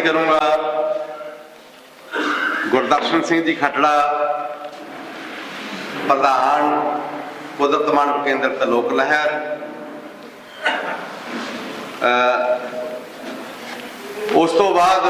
ਕਰੂੰਗਾ। ਗੁਰਦਰਸ਼ਨ ਸਿੰਘ ਜੀ ਖੱਟੜਾ, ਪ੍ਰਧਾਨ ਕੁਦਰਤ ਕੇਂਦਰ ਤੇ ਲੋਕ ਲਹਿਰ। ਉਸ ਤੋਂ ਬਾਅਦ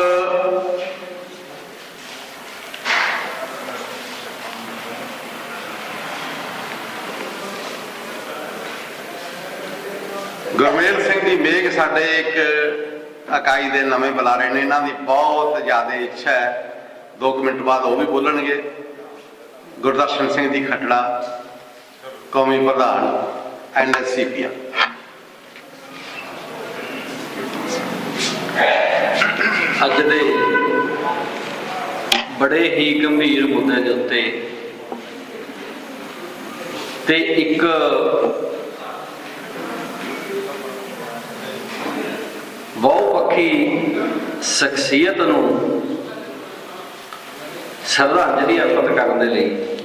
ਗੁਰਮੇਲ ਸਿੰਘ ਜੀ ਮੇਘ ਸਾਡੇ ਇੱਕ ਇਕਾਈ ਦੇ ਨਵੇਂ ਬੁਲਾਰੇ ਨੇ, ਇਹਨਾਂ ਦੀ ਬਹੁਤ ਜ਼ਿਆਦਾ ਇੱਛਾ ਹੈ। 2 ਮਿੰਟ ਬਾਅਦ ਉਹ ਵੀ ਬੋਲਣਗੇ। ਗੁਰਦਰਸ਼ਨ ਸਿੰਘ ਜੀ ਖੱਟੜਾ, ਕੌਮੀ ਪ੍ਰਧਾਨ ਐਨਐਸਸੀਪੀਆ ਅੱਜ ਦੇ ਬੜੇ ਹੀ ਗੰਭੀਰ ਮੁੱਦੇ ਦੇ ਉੱਤੇ ਤੇ ਇੱਕ ਬਹੁਪੱਖੀ ਸ਼ਖਸੀਅਤ ਨੂੰ ਸ਼ਰਧਾਂਜਲੀ ਅਰਪਿਤ ਕਰਨ ਦੇ ਲਈ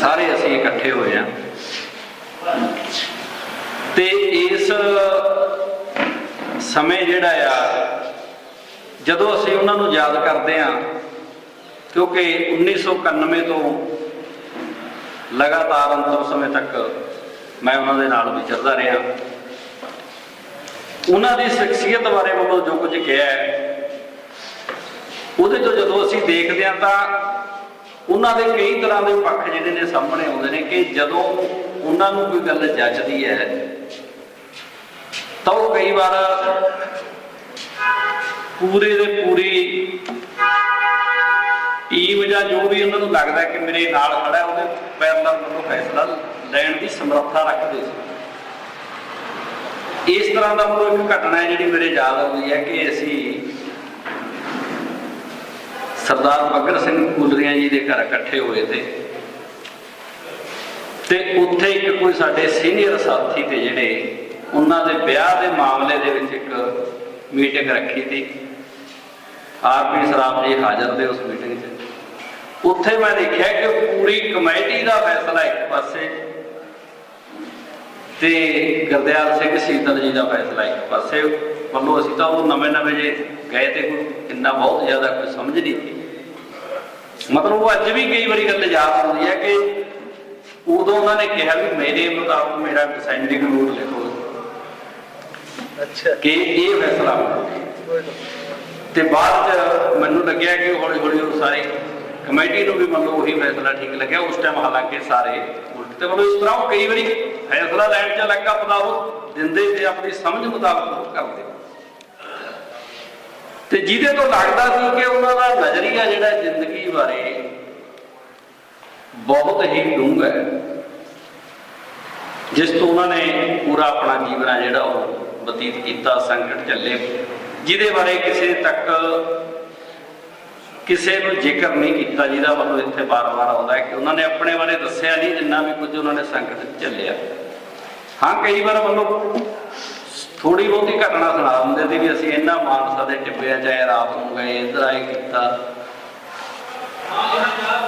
ਸਾਰੇ ਅਸੀਂ ਇਕੱਠੇ ਹੋਏ ਹਾਂ। ਤੇ ਇਸ ਸਮੇਂ ਜਿਹੜਾ ਆ, ਜਦੋਂ ਅਸੀਂ ਉਹਨਾਂ ਨੂੰ ਯਾਦ ਕਰਦੇ ਹਾਂ, ਕਿਉਂਕਿ 1991 ਤੋਂ ਲਗਾਤਾਰ ਅੰਤਮ ਸਮੇਂ ਤੱਕ ਮੈਂ ਉਹਨਾਂ ਦੇ ਨਾਲ ਵਿਚਰਦਾ ਰਿਹਾ। ਉਹਨਾਂ ਦੀ ਸ਼ਖਸੀਅਤ ਬਾਰੇ ਮੈਨੂੰ ਜੋ ਕੁਝ ਕਿਹਾ ਹੈ। ਉਹਦੇ ਤੋਂ ਜਦੋਂ ਅਸੀਂ ਦੇਖਦੇ ਹਾਂ ਤਾਂ ਉਹਨਾਂ ਦੇ ਕਈ ਤਰ੍ਹਾਂ ਦੇ ਪੱਖ ਜਿਹੜੇ ਨੇ ਸਾਹਮਣੇ ਆਉਂਦੇ ਨੇ ਕਿ ਜਦੋਂ ਉਹਨਾਂ ਨੂੰ ਕੋਈ ਗੱਲ ਜੱਜਦੀ ਹੈ, ਤਾਂ ਉਹ ਕਈ ਵਾਰ ਪੂਰੇ ਦੇ ਪੂਰੀ ਟੀਮ ਜਾਂ ਜੋ ਵੀ ਉਹਨਾਂ ਨੂੰ ਲੱਗਦਾ ਕਿ ਮੇਰੇ ਨਾਲ ਖੜਾ ਉਹਦੇ ਪੈਰ ਨਾਲ ਮੈਨੂੰ ਫੈਸਲਾ ਲੈਣ ਦੀ ਸਮਰੱਥਾ ਰੱਖਦੇ ਸੀ। ਇਸ ਤਰ੍ਹਾਂ ਦਾ ਮੈਨੂੰ ਇੱਕ ਘਟਨਾ ਹੈ ਜਿਹੜੀ ਮੇਰੇ ਯਾਦ ਆਉਂਦੀ ਹੈ ਕਿ ਅਸੀਂ ਸਰਦਾਰ ਬੱਗਰ ਸਿੰਘ ਕੂਲਰੀਆਂ ਜੀ ਦੇ ਘਰ ਇਕੱਠੇ ਹੋਏ ਤੇ ਤੇ ਉੱਥੇ ਇੱਕ ਕੋਈ ਸਾਡੇ ਸੀਨੀਅਰ ਸਾਥੀ ਤੇ ਜਿਹੜੇ ਉਹਨਾਂ ਦੇ ਵਿਆਹ ਦੇ ਮਾਮਲੇ ਦੇ ਵਿੱਚ ਇੱਕ ਮੀਟਿੰਗ ਰੱਖੀ ਸੀ। ਆਰਪੀ ਸਰਾਫ ਜੀ ਹਾਜ਼ਰ ਤੇ ਉਸ ਮੀਟਿੰਗ 'ਚ। ਉੱਥੇ ਮੈਂ ਦੇਖਿਆ ਕਿ ਪੂਰੀ ਕਮੇਟੀ ਦਾ ਫੈਸਲਾ ਇੱਕ ਪਾਸੇ ਤੇ ਗੁਰਦਿਆਲ ਸਿੰਘ ਸੀਤਲ ਜੀ ਦਾ ਫੈਸਲਾ ਇੱਕ ਪਾਸੇ ਵੱਲੋਂ ਅਸੀਂ ਤਾਂ ਉਹ ਨਵੇਂ ਨਵੇਂ ਜੇ ਗਏ ਤੇ ਇੰਨਾ ਬਹੁਤ ਜ਼ਿਆਦਾ ਕੋਈ ਸਮਝ ਨਹੀਂ ਸੀ ਮਤਲਬ ਉਹ ਅੱਜ ਵੀ ਕਈ ਵਾਰੀ ਗੱਲ ਯਾਦ ਆਉਂਦੀ ਹੈ ਕਿ ਉਦੋਂ ਉਹਨਾਂ ਨੇ ਕਿਹਾ ਵੀ ਮੇਰੇ ਮੁਤਾਬਕ ਮੇਰਾ ਡਿਸੈਂਡਿੰਗ ਰੂਟ ਲਿਖੋ। ਅੱਛਾ। ਕਿ ਇਹ ਫੈਸਲਾ ਤੇ ਬਾਅਦ ਚ ਮੈਨੂੰ ਲੱਗਿਆ ਕਿ ਹੌਲੀ ਹੌਲੀ ਉਹ ਸਾਰੇ ਕਮੇਟੀ ਨੂੰ ਵੀ ਮੰਨ ਲਓ ਉਹੀ ਫੈਸਲਾ ਠੀਕ ਲੱਗਿਆ। ਉਸ ਟਾਈਮ ਹਾਲਾਂਕਿ ਸਾਰੇ ਉਲਟ ਤੇ ਮਤਲਬ ਇਸ ਤਰ੍ਹਾਂ ਉਹ ਕਈ ਵਾਰੀ ਫੈਸਲਾ ਲੈਣ ਚ ਲੱਗਾ ਪਤਾ ਉਹ, ਦਿੰਦੇ ਤੇ ਆਪਣੀ ਸਮਝ ਮੁਤਾਬਕ ਕਰਦੇ। ਤੇ ਜਿਹਦੇ ਤੋਂ ਲੱਗਦਾ ਸੀ ਕਿ ਉਹਨਾਂ ਦਾ ਨਜ਼ਰੀਆ ਜਿਹੜਾ ਜ਼ਿੰਦਗੀ ਬਾਰੇ ਬਹੁਤ ਹੀ ਡੂੰਘਾ ਹੈ, ਜਿਸ ਤੋਂ ਉਹਨਾਂ ਨੇ ਪੂਰਾ ਆਪਣਾ ਜੀਵਨ ਆ ਜਿਹੜਾ ਉਹ ਬਤੀਤ ਕੀਤਾ, ਸੰਕਟ ਚੱਲੇ। ਜਿਹਦੇ ਬਾਰੇ ਕਿਸੇ ਤੱਕ ਕਿਸੇ ਨੂੰ ਜ਼ਿਕਰ ਨਹੀਂ ਕੀਤਾ, ਜਿਹਦਾ ਵੱਲੋਂ ਇੱਥੇ ਬਾਰ-ਬਾਰ ਆਉਂਦਾ ਹੈ ਕਿ ਉਹਨਾਂ ਨੇ ਆਪਣੇ ਬਾਰੇ ਦੱਸਿਆ ਨਹੀਂ, ਜਿੰਨਾ ਵੀ ਕੁਝ ਉਹਨਾਂ ਨੇ ਸੰਕਟ ਝੱਲਿਆ ਹਾਂ, ਕਈ ਵਾਰ ਮਤਲਬ ਥੋੜੀ ਬਹੁਤੀ ਘਟਨਾ ਸੁਣਾ ਦਿੰਦੇ ਸੀ ਵੀ ਅਸੀਂ ਇਹਨਾਂ ਮਾਨਸਾ ਦੇ ਟਿੱਪਿਆ ਚਾਹੇ ਰਾਤ ਨੂੰ ਗਏ, ਇੱਧਰ ਆਏ ਕੀਤਾ।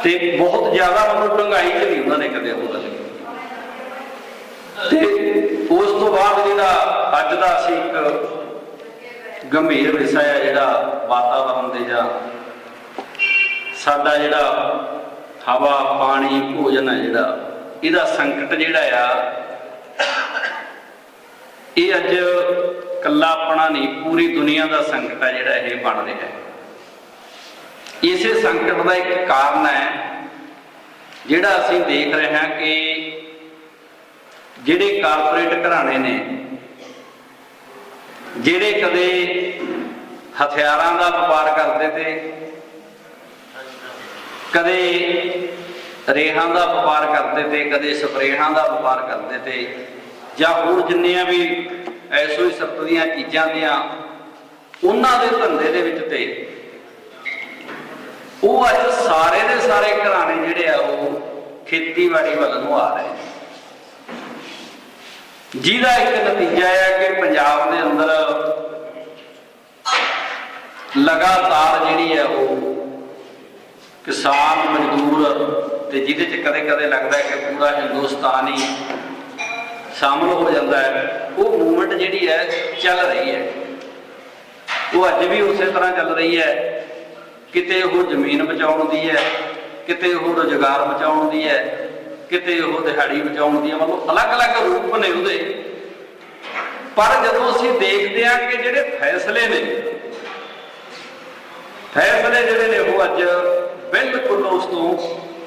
ਤੇ ਬਹੁਤ ਜ਼ਿਆਦਾ ਮਤਲਬ ਡੰਗਾਈ ਚ ਨਹੀਂ ਉਹਨਾਂ ਨੇ ਕਦੇ ਉਹ ਗੱਲ ਤੇ ਉਸ ਤੋਂ ਬਾਅਦ ਜਿਹੜਾ ਅੱਜ ਦਾ ਅਸੀਂ ਇੱਕ ਗੰਭੀਰ ਵਿਸ਼ਾ ਹੈ, ਜਿਹੜਾ ਵਾਤਾਵਰਣ ਦੇ ਜਾਂ ਸਾਡਾ ਜਿਹੜਾ ਹਵਾ, ਪਾਣੀ, ਭੋਜਨ ਹੈ ਜਿਹੜਾ, ਇਹਦਾ ਸੰਕਟ ਜਿਹੜਾ ਆ ਇਹ ਅੱਜ ਕੱਲਾ ਆਪਣਾ ਨਹੀਂ, ਪੂਰੀ ਦੁਨੀਆ ਦਾ ਸੰਕਟ ਹੈ ਜਿਹੜਾ ਇਹ ਬਣ ਰਿਹਾ ਹੈ। ਇਸੇ ਸੰਕਟ ਦਾ ਇੱਕ ਕਾਰਨ ਹੈ, ਜਿਹੜਾ ਅਸੀਂ ਦੇਖ ਰਹੇ ਹਾਂ ਕਿ ਜਿਹੜੇ ਕਾਰਪੋਰੇਟ ਘਰਾਣੇ ਨੇ, ਜਿਹੜੇ ਕਦੇ ਹਥਿਆਰਾਂ ਦਾ ਵਪਾਰ ਕਰਦੇ ਤੇ, ਕਦੇ ਰੇਹਾਂ ਦਾ ਵਪਾਰ ਕਰਦੇ ਤੇ, ਕਦੇ ਸਪਰੇਹਾਂ ਦਾ ਵਪਾਰ ਕਰਦੇ ਤੇ ਜਾਂ ਹੋਰ ਜਿੰਨੀਆਂ ਵੀ ਐਸੋ ਹੀ ਸਖਤ ਦੀਆਂ ਚੀਜ਼ਾਂ ਦੀਆਂ ਉਹਨਾਂ ਦੇ ਧੰਦੇ ਦੇ ਵਿੱਚ ਤੇ ਉਹ ਅੱਜ ਸਾਰੇ ਦੇ ਸਾਰੇ ਘਰਾਣੇ ਜਿਹੜੇ ਆ ਉਹ ਖੇਤੀਬਾੜੀ ਵੱਲ ਨੂੰ ਆ ਰਹੇ ਜਿਹਦਾ ਇੱਕ ਨਤੀਜਾ ਹੈ ਕਿ ਪੰਜਾਬ ਦੇ ਅੰਦਰ ਲਗਾਤਾਰ ਜਿਹੜੀ ਹੈ ਉਹ ਕਿਸਾਨ, ਮਜ਼ਦੂਰ ਤੇ ਜਿਹਦੇ ਚ ਕਦੇ ਕਦੇ ਲੱਗਦਾ ਹੈ ਕਿ ਪੂਰਾ ਹਿੰਦੁਸਤਾਨ ਹੀ ਸ਼ਾਮਲ ਹੋ ਜਾਂਦਾ ਹੈ। ਉਹ ਮੂਵਮੈਂਟ ਜਿਹੜੀ ਹੈ, ਚੱਲ ਰਹੀ ਹੈ। ਉਹ ਅੱਜ ਵੀ ਉਸੇ ਤਰ੍ਹਾਂ ਚੱਲ ਰਹੀ ਹੈ। ਕਿਤੇ ਉਹ ਜ਼ਮੀਨ ਬਚਾਉਣ ਦੀ ਹੈ, ਕਿਤੇ ਉਹ ਰੁਜ਼ਗਾਰ ਬਚਾਉਣ ਦੀ ਹੈ, ਕਿਤੇ ਉਹ ਦਿਹਾੜੀ ਬਚਾਉਣ ਦੀ ਹੈ। ਮਤਲਬ ਅਲੱਗ-ਅਲੱਗ ਰੂਪ ਨੇ ਉਹਦੇ। ਪਰ ਜਦੋਂ ਅਸੀਂ ਦੇਖਦੇ ਹਾਂ ਕਿ ਜਿਹੜੇ ਫੈਸਲੇ ਨੇ, ਫੈਸਲੇ ਜਿਹੜੇ ਨੇ ਉਹ ਅੱਜ ਬਿਲਕੁਲ ਉਸ ਤੋਂ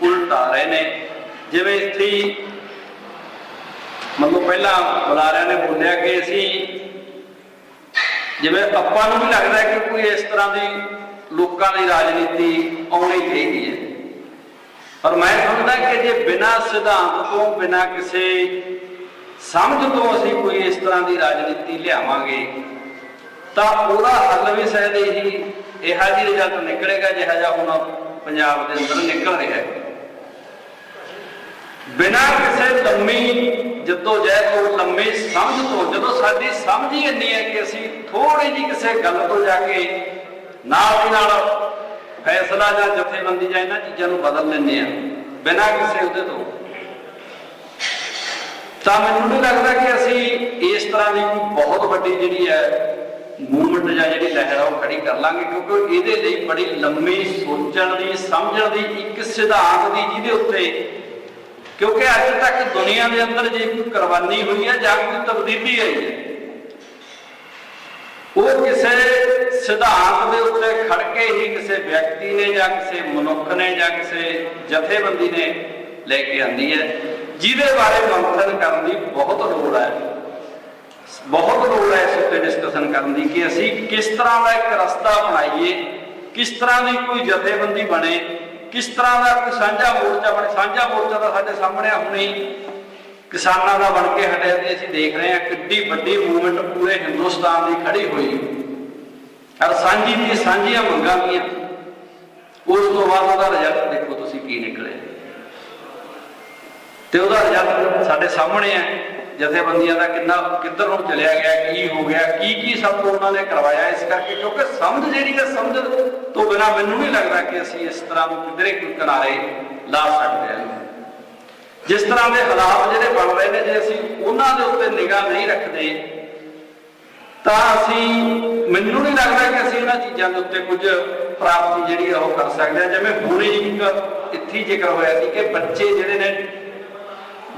ਉਲਟ ਆ ਰਹੇ ਨੇ। ਜਿਵੇਂ ਇੱਥੇ ਹੀ ਮਤਲਬ ਪਹਿਲਾਂ ਬੁਲਾਰਿਆਂ ਨੇ ਬੋਲਿਆ ਕਿ ਅਸੀਂ ਜਿਵੇਂ ਆਪਾਂ ਨੂੰ ਵੀ ਲੱਗਦਾ ਕਿ ਕੋਈ ਇਸ ਤਰ੍ਹਾਂ ਦੀ ਲੋਕਾਂ ਦੀ ਰਾਜਨੀਤੀ ਆਉਣੀ ਚਾਹੀਦੀ ਹੈ। ਪਰ ਮੈਂ ਸਮਝਦਾ ਕਿ ਜੇ ਬਿਨਾਂ ਸਿਧਾਂਤ ਤੋਂ, ਬਿਨਾਂ ਕਿਸੇ ਸਮਝ ਤੋਂ ਅਸੀਂ ਕੋਈ ਇਸ ਤਰ੍ਹਾਂ ਦੀ ਰਾਜਨੀਤੀ ਲਿਆਵਾਂਗੇ, ਤਾਂ ਉਹਦਾ ਹੱਲ ਵੀ ਸ਼ਾਇਦ ਇਹੀ, ਇਹੋ ਜਿਹੀ ਰਿਜ਼ਲਟ ਨਿਕਲੇਗਾ ਜਿਹੜਾ ਜਿਹਾ ਹੁਣ ਪੰਜਾਬ ਦੇ ਅੰਦਰ ਨਿਕਲ ਰਿਹਾ ਹੈ। ਬਿਨਾਂ ਕਿਸੇ ਲੰਮੀ ਜੱਦੋ ਜਹਿਦ ਤੋਂ ਲੰਮੀ ਸਮਝ ਤੋਂ। ਜਦੋਂ ਸਾਡੀ ਸਮਝ ਹੀ ਇੰਨੀ ਹੈ ਕਿ ਅਸੀਂ ਥੋੜੀ ਜਿਹੀ ਕਿਸੇ ਗੱਲ ਤੋਂ ਜਾ ਕੇ ਨਾਲ ਦੀ ਨਾਲ ਫੈਸਲਾ ਜਾਂ ਜਥੇਬੰਦੀ ਜਾਂ ਇਹਨਾਂ ਚੀਜ਼ਾਂ ਨੂੰ ਬਦਲ ਲੈਂਦੇ ਆ ਬਿਨਾਂ ਕਿਸੇ ਉਹਦੇ ਤੋਂ। ਤਾਂ ਮੈਨੂੰ ਨਹੀਂ ਲੱਗਦਾ ਕਿ ਅਸੀਂ ਇਸ ਤਰ੍ਹਾਂ ਦੀ ਬਹੁਤ ਵੱਡੀ ਜਿਹੜੀ ਹੈ ਮੂਵਮੈਂਟ ਜਾਂ ਜਿਹੜੀ ਲਹਿਰ ਆ ਉਹ ਖੜੀ ਕਰ ਲਾਂਗੇ, ਕਿਉਂਕਿ ਇਹਦੇ ਲਈ ਬੜੀ ਲੰਮੀ ਸੋਚਣ ਦੀ, ਸਮਝਣ ਦੀ ਇੱਕ ਸਿਧਾਂਤ ਦੀ ਜਿਹਦੇ ਉੱਤੇ ਕਿਉਂਕਿ ਅੱਜ ਤੱਕ ਦੁਨੀਆ ਦੇ ਅੰਦਰ ਜੇ ਕੋਈ ਕੁਰਬਾਨੀ ਹੋਈ ਹੈ ਜਾਂ ਕੋਈ ਤਬਦੀਲੀ ਆਈ ਹੈ, ਉਹ ਕਿਸੇ ਸਿਧਾਂਤ ਦੇ ਉੱਤੇ ਖੜ ਕੇ ਹੀ ਕਿਸੇ ਵਿਅਕਤੀ ਨੇ ਜਾਂ ਕਿਸੇ ਮਨੁੱਖ ਨੇ ਜਾਂ ਕਿਸੇ ਜਥੇਬੰਦੀ ਨੇ ਲੈ ਕੇ ਆਂਦੀ ਹੈ, ਜਿਹਦੇ ਬਾਰੇ ਮੰਥਨ ਕਰਨ ਦੀ ਬਹੁਤ ਲੋੜ ਹੈ। ਬਹੁਤ ਲੋੜ ਹੈ ਇਸ ਉੱਤੇ ਡਿਸਕਸ਼ਨ ਕਰਨ ਦੀ ਕਿ ਅਸੀਂ ਕਿਸ ਤਰ੍ਹਾਂ ਦਾ ਇੱਕ ਰਸਤਾ ਬਣਾਈਏ, ਕਿਸ ਤਰ੍ਹਾਂ ਦੀ ਕੋਈ ਜਥੇਬੰਦੀ ਬਣੇ ਕਿਸ ਤਰ੍ਹਾਂ ਦਾ ਕੋਈ ਸਾਂਝਾ ਮੋਰਚਾ ਬਣੇ? ਸਾਂਝਾ ਮੋਰਚਾ ਤਾਂ ਸਾਡੇ ਸਾਹਮਣੇ ਹੁਣੇ ਕਿਸਾਨਾਂ ਦਾ ਬਣ ਕੇ ਹਟਿਆ ਤੇ ਅਸੀਂ ਦੇਖ ਰਹੇ ਹਾਂ, ਕਿੱਡੀ ਵੱਡੀ ਮੂਵਮੈਂਟ ਪੂਰੇ ਹਿੰਦੁਸਤਾਨ ਦੀ ਖੜੀ ਹੋਈ ਔਰ ਸਾਂਝੀ ਦੀ ਸਾਂਝੀਆਂ ਮੰਗਾਂ ਵੀ ਉਸ ਤੋਂ ਬਾਅਦ ਉਹਦਾ ਰਿਜ਼ਲਟ ਦੇਖੋ ਤੁਸੀਂ ਕੀ ਨਿਕਲਿਆ। ਤੇ ਉਹਦਾ ਰਿਜ਼ਲਟ ਸਾਡੇ ਸਾਹਮਣੇ ਹੈ ਜਥੇਬੰਦੀਆਂ ਦਾ ਕਿੰਨਾ ਕਿੱਧਰ ਨੂੰ ਚਲਿਆ ਗਿਆ, ਕੀ ਹੋ ਗਿਆ, ਕੀ ਕੀ ਸਭ ਤੋਂ ਉਹਨਾਂ ਨੇ ਕਰਵਾਇਆ ਇਸ ਕਰਕੇ, ਕਿਉਂਕਿ ਸਮਝ ਜਿਹੜੀ ਹੈ, ਸਮਝ ਤੋਂ ਬਿਨਾ ਮੈਨੂੰ ਨਹੀਂ ਲੱਗਦਾ ਕਿ ਅਸੀਂ ਇਸ ਤਰ੍ਹਾਂ ਨੂੰ ਕਿਧਰੇ ਕੋਈ ਕਿਨਾਰੇ ਲਾ ਸਕਦੇ ਹਾਂ। ਜਿਸ ਤਰ੍ਹਾਂ ਦੇ ਹਾਲਾਤ ਜਿਹੜੇ ਬਣ ਰਹੇ ਨੇ, ਜੇ ਅਸੀਂ ਉਹਨਾਂ ਦੇ ਉੱਤੇ ਨਿਗਾਹ ਨਹੀਂ ਰੱਖਦੇ, ਤਾਂ ਅਸੀਂ, ਮੈਨੂੰ ਨਹੀਂ ਲੱਗਦਾ ਕਿ ਅਸੀਂ ਇਹਨਾਂ ਚੀਜ਼ਾਂ ਦੇ ਉੱਤੇ ਕੁਝ ਪ੍ਰਾਪਤੀ ਜਿਹੜੀ ਆ ਉਹ ਕਰ ਸਕਦੇ ਹਾਂ। ਜਿਵੇਂ ਹੁਣੇ ਇੱਕ ਇੱਥੇ ਜ਼ਿਕਰ ਹੋਇਆ ਸੀ ਕਿ ਬੱਚੇ ਜਿਹੜੇ ਨੇ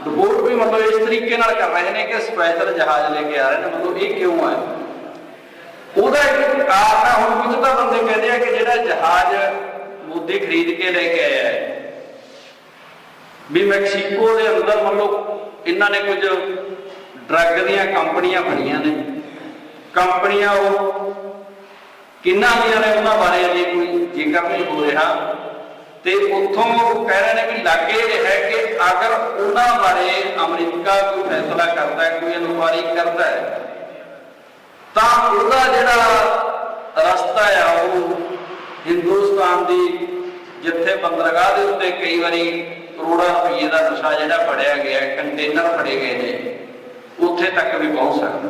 ਰਿਪੋਰਟ ਵੀ ਮਤਲਬ ਇਸ ਤਰੀਕੇ ਨਾਲ ਕਰ ਰਹੇ ਨੇ ਕਿ ਸਪੈਸ਼ਲ ਜਹਾਜ਼ ਲੈ ਕੇ ਆ ਰਹੇ ਨੇ, ਮਤਲਬ ਇਹ ਕਿਉਂ ਹੈ ਉਹਦਾ ਇੱਕ ਕਾਰਨ ਹੈ ਹੁਣ ਕੁਝ ਤਾਂ ਬੰਦੇ ਕਹਿੰਦੇ ਆ ਕਿ ਜਿਹੜਾ ਜਹਾਜ਼ ਮੋਦੀ ਖਰੀਦ ਕੇ ਲੈ ਕੇ ਆਇਆ ਹੈ, ਵੀ ਮੈਕਸੀਕੋ ਦੇ ਅੰਦਰ ਮਤਲਬ ਇਹਨਾਂ ਨੇ ਕੁਝ ਡਰੱਗ ਦੀਆਂ ਕੰਪਨੀਆਂ ਬਣੀਆਂ ਨੇ। ਕੰਪਨੀਆਂ ਉਹ ਕਿੰਨਾਂ ਦੀਆਂ ਨੇ ਉਹਨਾਂ ਬਾਰੇ ਅਜੇ ਕੋਈ ਜ਼ਿਕਰ ਨਹੀਂ ਹੋ ਰਿਹਾ। ਤੇ ਉੱਥੋਂ ਉਹ ਕਹਿ ਰਹੇ ਨੇ ਕਿ ਲੱਗੇ ਰਿਹਾ ਕਿ ਅਗਰ ਉਹਨਾਂ ਬਾਰੇ ਅਮਰੀਕਾ ਕੋਈ ਫੈਸਲਾ ਕਰਦਾ ਹੈ, ਕੋਈ ਇਨਕੁਆਰੀ ਕਰਦਾ ਹੈ, ਤਾਂ ਉਹਦਾ ਜਿਹੜਾ ਰਸਤਾ ਆ, ਉਹ ਹਿੰਦੁਸਤਾਨ ਦੀ ਜਿੱਥੇ ਬੰਦਰਗਾਹ ਦੇ ਉੱਤੇ ਕਈ ਵਾਰੀ ਕਰੋੜਾਂ ਰੁਪਏ ਦਾ ਨਸ਼ਾ ਜਿਹੜਾ ਫੜਿਆ ਗਿਆ ਕੰਟੇਨਰ ਫੜੇ ਗਏ ਨੇ, ਉੱਥੇ ਤੱਕ ਵੀ ਪਹੁੰਚ ਸਕਦਾ।